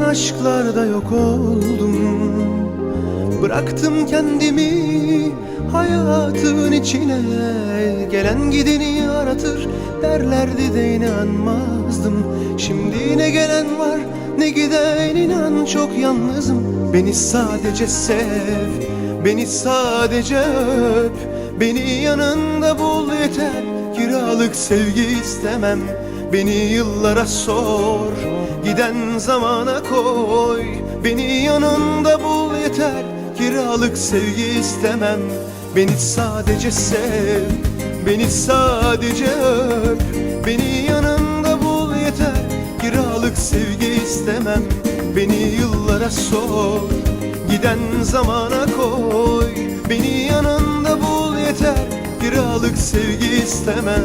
aşklarda yok oldum. Bıraktım kendimi hayatın içine. Gelen gideni aratır derlerdi de inanmazdım. Şimdi ne gelen var ne giden inan. Çok yalnızım. Beni sadece sev, beni sadece öp. Beni yanında bul yeter Kiralık sevgi istemem Beni yıllara sor Giden zamana koy. Beni yanında bul yeter Kiralık sevgi istemem. Beni sadece sev Beni sadece öp. Beni yanında bul yeter Kiralık sevgi istemem. Beni yıllara sor Giden zamana koy. Beni yanında bul yeter Kiralık sevgi istemem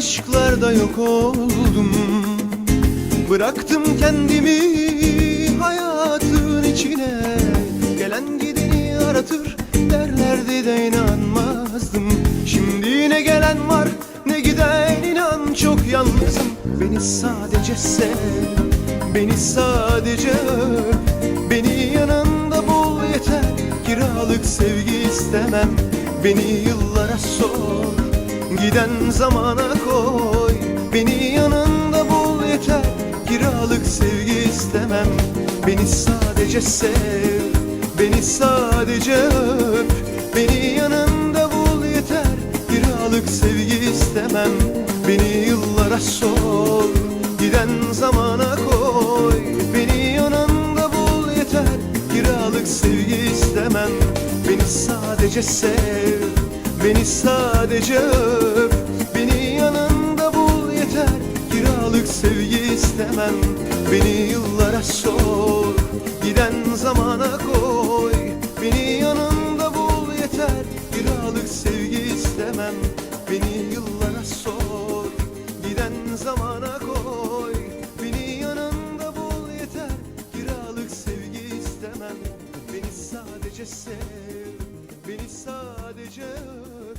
aşklarda yok oldum. Bıraktım kendimi hayatın içine. Gelen gideni aratır derlerdi de inanmazdım. Şimdi ne gelen var ne giden inan. Çok yalnızım Beni sadece sev, beni sadece öp. Beni yanında bul yeter. Kiralık sevgi istemem. Beni yıllara sor Giden zamana koy Beni yanında bul yeter. Kiralık sevgi istemem Beni sadece sev. Beni sadece öp Beni yanında bul yeter. Kiralık sevgi istemem Beni yıllara sor. Giden zamana koy Beni yanında bul yeter. Kiralık sevgi istemem Beni sadece sev. Beni sadece öp istemem Beni yıllara sor Giden zamana koy. Beni yanında bul yeter. Kiralık sevgi istemem. Beni yıllara sor Giden zamana koy. Beni yanında bul yeter. Kiralık sevgi istemem. Beni sadece sev Beni sadece öp